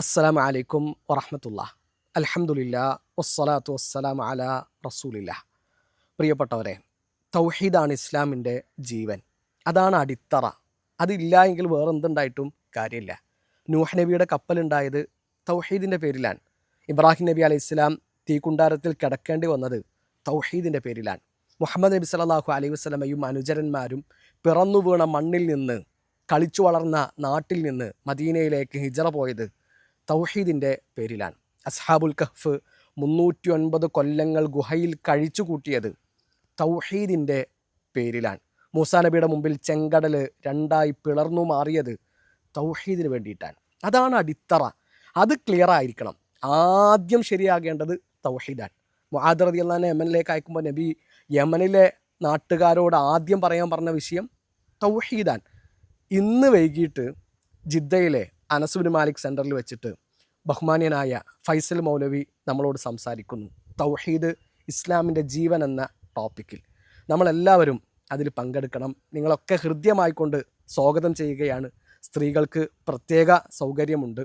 അസ്സലാമു അലൈക്കും വറഹമത്തുള്ള അലഹമുല്ല വസ്സലാത്തു വസ്സലാം അല റസൂലില്ല പ്രിയപ്പെട്ടവരെ തൗഹീദാണ് ഇസ്ലാമിന്റെ ജീവൻ. അതാണ് അടിത്തറ. അതില്ല എങ്കിൽ വേറെ എന്തുണ്ടായിട്ടും കാര്യമില്ല. നൂഹ് നബിയുടെ കപ്പലുണ്ടായത് തൗഹീദിന്റെ പേരിലാണ്. ഇബ്രാഹിം നബി അലൈഹി ഇസ്ലാം തീക്കുണ്ടാരത്തിൽ കിടക്കേണ്ടി വന്നത് തൗഹീദിന്റെ പേരിലാണ്. മുഹമ്മദ് നബി സല്ലല്ലാഹു അലൈഹി വസ്ലമയും അനുചരന്മാരും പിറന്നു വീണ മണ്ണിൽ നിന്ന് കളിച്ചു വളർന്ന നാട്ടിൽ നിന്ന് മദീനയിലേക്ക് ഹിജറ പോയത് തൗഹീദിന്റെ പേരിലാണ്. അസ്ഹാബുൽ കഹ്ഫ് മുന്നൂറ്റി ഒൻപത് കൊല്ലങ്ങൾ ഗുഹയിൽ കഴിച്ചു കൂട്ടിയത് തൗഹീദിന്റെ പേരിലാണ്. മൂസാ നബിയുടെ മുമ്പിൽ ചെങ്കടൽ രണ്ടായി പിളർന്നു മാറിയത് തൗഹീദിന് വേണ്ടിയിട്ടാണ്. അതാണ് അടിത്തറ. അത് ക്ലിയർ ആയിരിക്കണം. ആദ്യം ശരിയാകേണ്ടത് തൗഹീദാണ്. അല്ലാൻ അള്ളഹാനെ യമനിലേക്ക് അയക്കുമ്പോൾ നബി യമനിലെ നാട്ടുകാരോട് ആദ്യം പറയാൻ പറഞ്ഞ വിഷയം തൗഹീദാൻ ഇന്ന് വൈകിട്ട് ജിദ്ദയിലെ അനസുബിൻ മാലിക് സെന്ററിൽ വെച്ചിട്ട് ബഹുമാന്യനായ ഫൈസൽ മൗലവി നമ്മളോട് സംസാരിക്കുന്നു. തൗഹീദ് ഇസ്ലാമിന്റെ ജീവൻ എന്ന ടോപ്പിക്കിൽ നമ്മളെല്ലാവരും അതിൽ പങ്കെടുക്കണം. നിങ്ങളൊക്കെ ഹൃദ്യമായിക്കൊണ്ട് സ്വാഗതം ചെയ്യുകയാണ്. സ്ത്രീകൾക്ക് പ്രത്യേക സൗകര്യമുണ്ട്.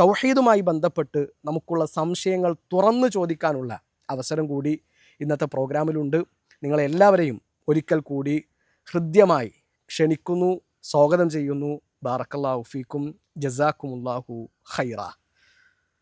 തൗഹീദുമായി ബന്ധപ്പെട്ട് നമുക്കുള്ള സംശയങ്ങൾ തുറന്നു ചോദിക്കാനുള്ള അവസരം കൂടി ഇന്നത്തെ പ്രോഗ്രാമിലുണ്ട്. നിങ്ങളെല്ലാവരെയും ഒരിക്കൽ കൂടി ഹൃദ്യമായി ക്ഷണിക്കുന്നു സ്വാഗതം ചെയ്യുന്നു. بارك الله فيكم. جزاكم الله خيرا.